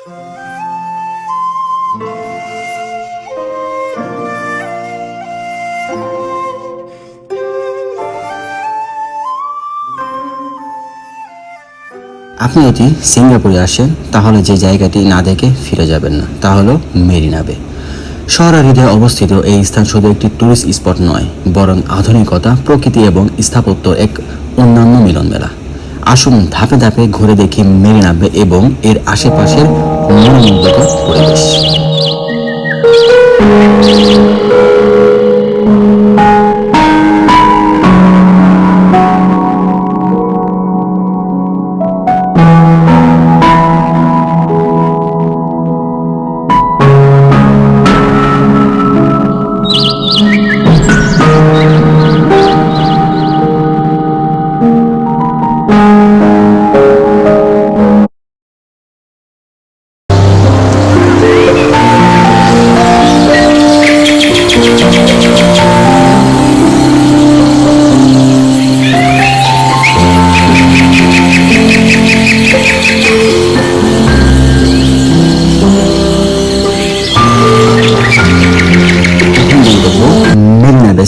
আপনি যদি সিঙ্গাপুরে আসেন, তাহলে যে জায়গাটি না দেখে ফিরে যাবেন না, তা হলো মেরিনা বে শহরের হৃদয়ে অবস্থিত এই স্থান শুধু একটি ট্যুরিস্ট স্পট নয়, বরং আধুনিকতা, প্রকৃতি এবং স্থাপত্য এক অন্যান্য মিলন মেলা আসুন ধাপে ধাপে ঘুরে দেখি মেরিনা বে এবং এর আশেপাশের মনোমুগ্ধকর পরিবেশ।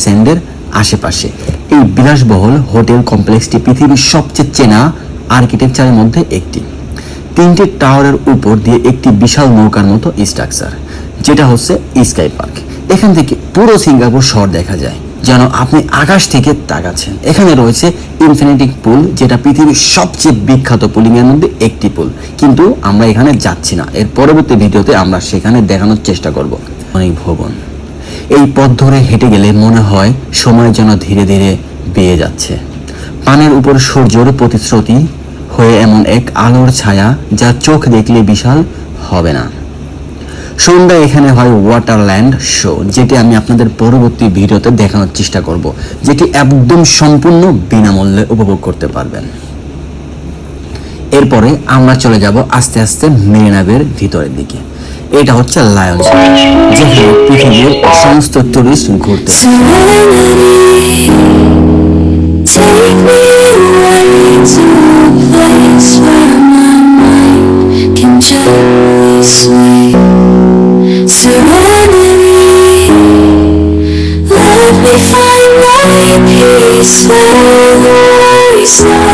স্যান্ডের আশেপাশে। এই বিলাসবহুল হোটেল কমপ্লেক্সটি পৃথিবীর সবচেয়ে চেনা আর্কিটেকচারের মধ্যে একটি। তিনটি টাওয়ারের উপর দিয়ে একটি বিশাল নৌকার মতো স্ট্রাকচার, যেটা হচ্ছে স্কাই পার্ক। এখান থেকে পুরো সিঙ্গাপুর শহর দেখা যায়, যেন আপনি আকাশ থেকে তাকাচ্ছেন। এখানে রয়েছে ইনফিনিটি পুল, যেটা পৃথিবীর সবচেয়ে বিখ্যাত পুলিং এর মধ্যে একটি পুল। কিন্তু আমরা এখানে যাচ্ছি না। এর পরবর্তী ভিডিওতে আমরা সেখানে দেখানোর চেষ্টা করব। অনেক ভবন। এই পথ ধরে হেঁটে গেলে মনে হয় সময় যেন ধীরে ধীরে বেয়ে যাচ্ছে। পানের উপর সূর্যের প্রতিশ্রুতি হয়ে এমন এক আলোর ছায়া যা চোখ দেখলে বিশাল হবে না। সন্ধ্যা এখানে হয় ওয়াটারল্যান্ড শো যেটি আমি আপনাদের পরবর্তী ভিডিওতে দেখানোর চেষ্টা করব, যেটি একদম সম্পূর্ণ বিনামূল্যে উপভোগ করতে পারবেন। এরপরে আমরা চলে যাব আস্তে আস্তে মেরিনাবের ভিতরের দিকে। এটা হচ্ছে লায়ন্স যেখানে পৃথিবীর সমস্ত টুরিস্ট ঘুরতে Take me away to a place where my mind can gently sway. Serenity, let me find my peace. Let worries not